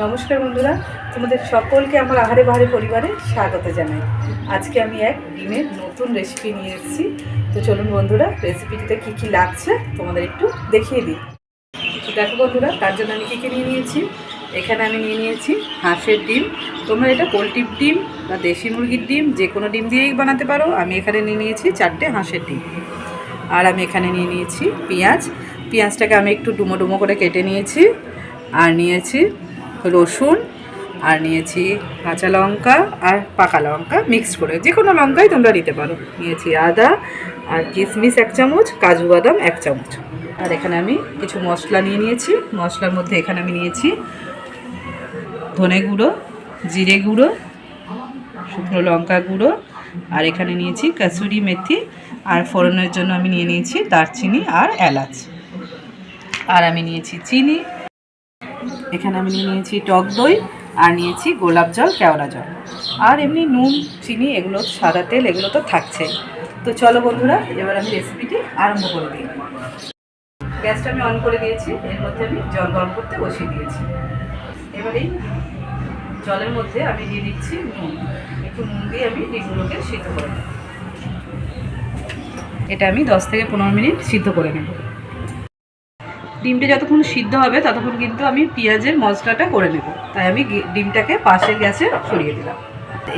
নমস্কার বন্ধুরা, তোমাদের সকলকে আমার আহারে বাহারে পরিবারে স্বাগত জানাই। আজকে আমি এক ডিমের নতুন রেসিপি নিয়ে এসেছি। তো চলুন বন্ধুরা রেসিপিটিতে কী কী লাগছে তোমাদের একটু দেখিয়ে দিই। তো দেখো বন্ধুরা, তার জন্য আমি কী কী নিয়ে নিয়েছি? এখানে আমি নিয়ে নিয়েছি হাঁসের ডিম। তোমরা এটা পোলট্রির ডিম বা দেশি মুরগির ডিম যে কোনো ডিম দিয়েই বানাতে পারো। আমি এখানে নিয়ে নিয়েছি চারটে হাঁসের ডিম। আর আমি এখানে নিয়ে নিয়েছি পেঁয়াজ। পেঁয়াজটাকে আমি একটু ডুমো ডুমো করে কেটে নিয়েছি। আর নিয়েছি রসুন আর নিয়েছি কাঁচা লঙ্কা আর পাকা লঙ্কা মিক্সড করে। যে কোনো লঙ্কাই তোমরা দিতে পারো। নিয়েছি আদা আর কিশমিশ এক চামচ, কাজু বাদাম এক চামচ। আর এখানে আমি কিছু মশলা নিয়ে নিয়েছি। মশলার মধ্যে এখানে আমি নিয়েছি ধনে গুঁড়ো, জিরে গুঁড়ো, শুকনো লঙ্কা গুঁড়ো আর এখানে নিয়েছি কাসুরি মেথি। আর ফোড়নের জন্য আমি নিয়ে নিয়েছি দারচিনি আর এলাচ। আর আমি নিয়েছি চিনি। এখানে আমি নিয়ে নিয়েছি টক দই আর নিয়েছি গোলাপ জল, কেওড়া জল। আর এমনি নুন, চিনি, এগুলো সাদা তেল, এগুলো তো থাকছে। তো চলো বন্ধুরা, এবার আমি রেসিপিটি আরম্ভ করে দিই। গ্যাসটা আমি অন করে দিয়েছি, এর মধ্যে আমি জল গরম করতে বসিয়ে দিয়েছি। এবার এই জলের মধ্যে আমি দিয়ে দিচ্ছি নুন। একটু নুন দিয়ে আমি ডিমগুলোকে সিদ্ধ করে নেব। এটা আমি দশ থেকে পনেরো মিনিট সিদ্ধ করে নেব। ডিমটা যতক্ষণ সিদ্ধ হবে, ততক্ষণ কিন্তু আমি পেঁয়াজের মশলাটা করে নেব। তাই আমি ডিমটাকে পাশের গ্যাসে সরিয়ে দিলাম।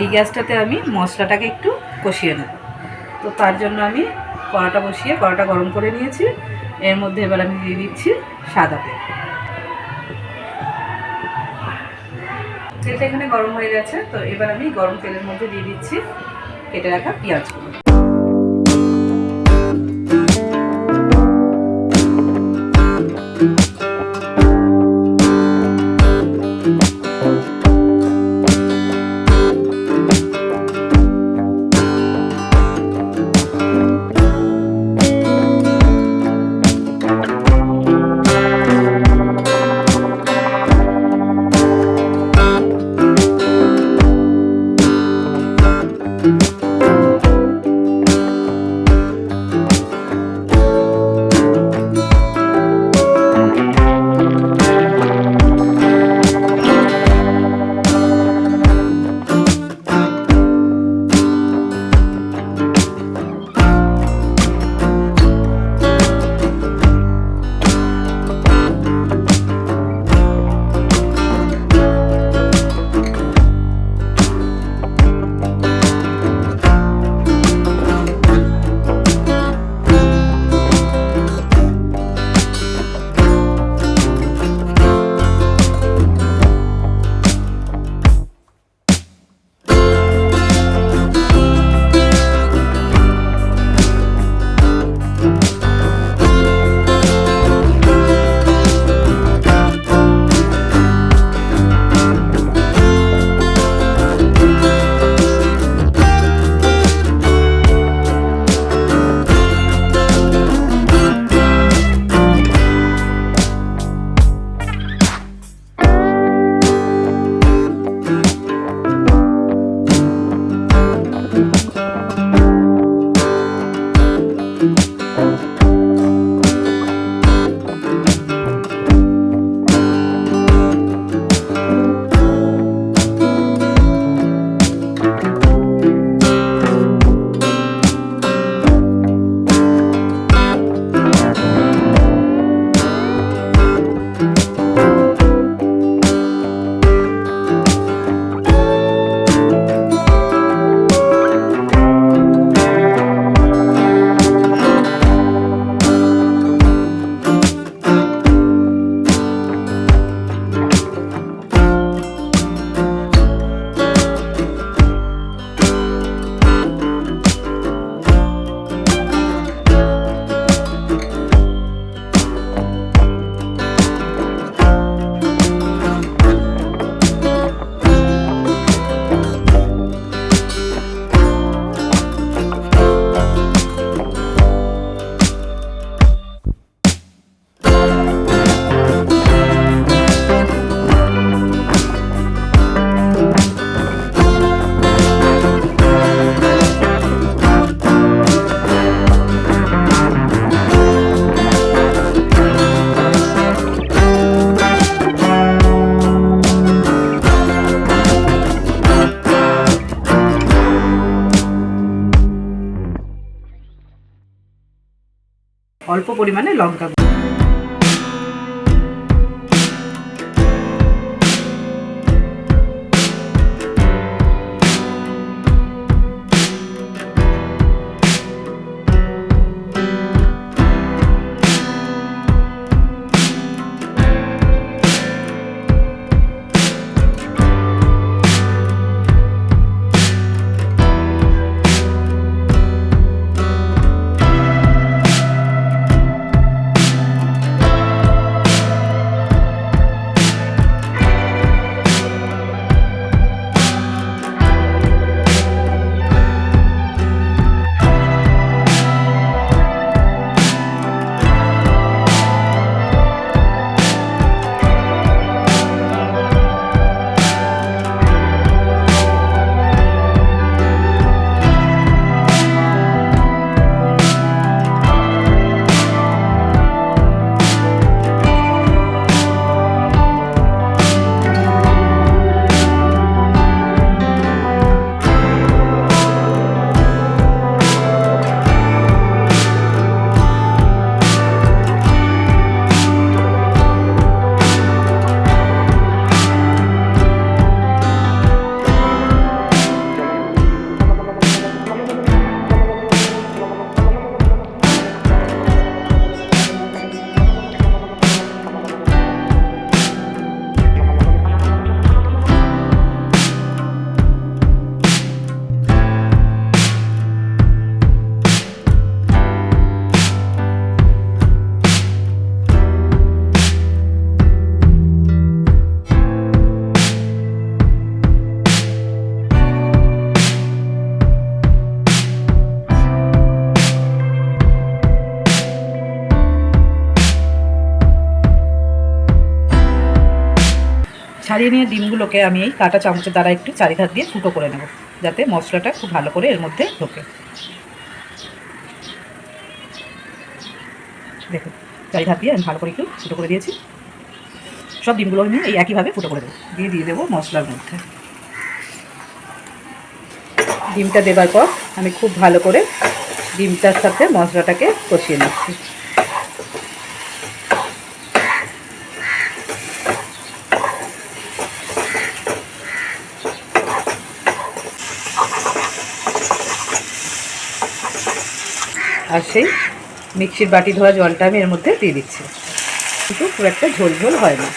এই গ্যাসটাতে আমি মশলাটাকে একটু কষিয়ে নেব। তো তার জন্য আমি কড়াটা বসিয়ে, কড়াটা গরম করে নিয়েছি। এর মধ্যে এবার আমি দিয়ে দিচ্ছি সাদা তেল। তেলটা এখানে গরম হয়ে গেছে, তো এবার আমি গরম তেলের মধ্যে দিয়ে দিচ্ছি কেটে রাখা পেঁয়াজগুলো। অল্প পরিমাণে লঙ্কা ছাড়িয়ে নিয়ে ডিমগুলোকে আমি এই কাটা চামচের দ্বারা একটু চারিধার দিয়ে ফুটো করে নেব, যাতে মশলাটা খুব ভালো করে এর মধ্যে ঢোকে। দেখুন, চারিধার দিয়ে আমি ভালো করে একটু ফুটো করে দিয়েছি। সব ডিমগুলো আমি এই একইভাবে ফুটো করে দেবো, দিয়ে দিয়ে দেবো মশলার মধ্যে। ডিমটা দেবার পর আমি খুব ভালো করে ডিমটার সাথে মশলাটাকে কষিয়ে নিচ্ছি। আর সেই মিক্সির বাটি ধোয়া জলটা আমি এর মধ্যে দিয়ে দিচ্ছি। কিন্তু খুব একটা ঝোল ঝোল হয় না।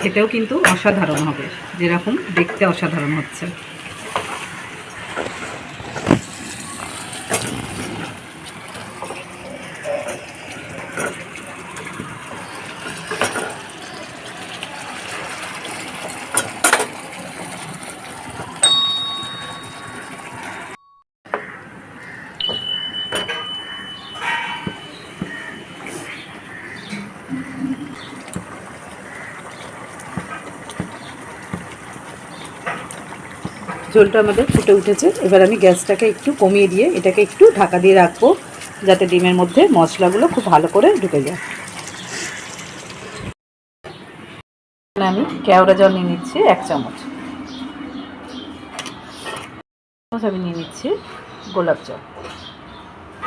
খেতেও কিন্তু অসাধারণ হবে, যেরকম দেখতে অসাধারণ হচ্ছে। ঝোলটা আমাদের ফুটে উঠেছে। এবার আমি গ্যাসটাকে একটু কমিয়ে দিয়ে এটাকে একটু ঢাকা দিয়ে রাখব, যাতে ডিমের মধ্যে মশলাগুলো খুব ভালো করে ঢুকে যায়। আমি কেওড়া জল নিয়ে নিচ্ছি, এক চামচ। চামচ আমি নিয়ে নিচ্ছি গোলাপ জল।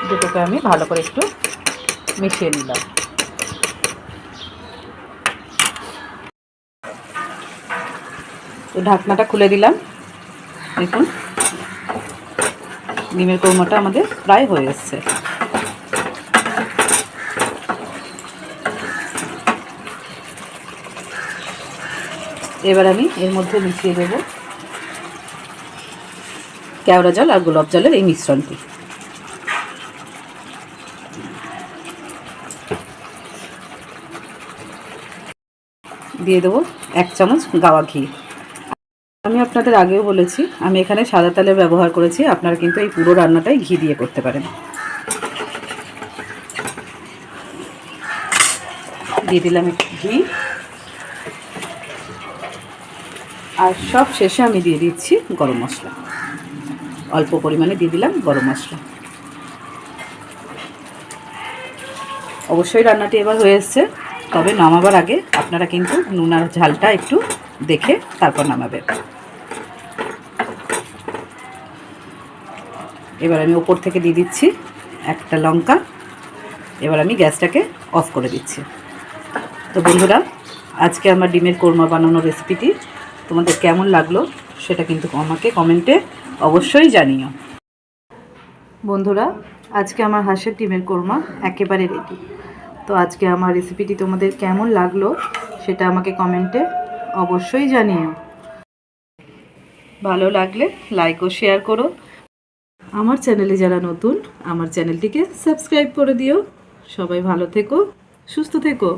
দুটোকে আমি ভালো করে একটু মিশিয়ে নিলাম। তো ঢাকনাটা খুলে দিলাম। দেখুন। ডিমের কোরমাটা আমাদের প্রায় হয়ে এসছে এবার আমি এর মধ্যে মিশিয়ে দেব কেওড়া জল আর গোলাপ জলের এই মিশ্রণটি। দিয়ে দেবো এক চামচ গাওয়া ঘি। আপনাদের আগেও বলেছি, আমি এখানে সাদা তেলের ব্যবহার করেছি, আপনারা কিন্তু এই পুরো রান্নাটাই ঘি দিয়ে করতে পারেন। দিয়ে দিলাম ঘি। আর সব শেষে আমি দিয়ে দিচ্ছি গরম মশলা। অল্প পরিমাণে দিয়ে দিলাম গরম মশলা। অবশ্যই রান্নাটি এবার হয়ে এসছে, তবে নামাবার আগে আপনারা কিন্তু নুন আর ঝালটা একটু দেখে তারপর নামাবেন। এবার আমি ওপর থেকে দিয়ে দিচ্ছি একটা লঙ্কা। এবার আমি গ্যাসটাকে অফ করে দিচ্ছি। তো বন্ধুরা, আজকে আমার ডিমের কোরমা বানানোর রেসিপিটি তোমাদের কেমন লাগল সেটা কিন্তু আমাকে কমেন্টে অবশ্যই জানিও। বন্ধুরা, আজকে আমার হাঁসের ডিমের কোরমা একেবারে রেডি তো আজকে আমার রেসিপিটি তোমাদের কেমন লাগল সেটা আমাকে কমেন্টে অবশ্যই জানিও। ভালো লাগলে লাইক ও শেয়ার করো। আমার চ্যানেলে যারা নতুন আমার চ্যানেলটিকে সাবস্ক্রাইব করে দিও। সবাই ভালো থেকো সুস্থ থেকো।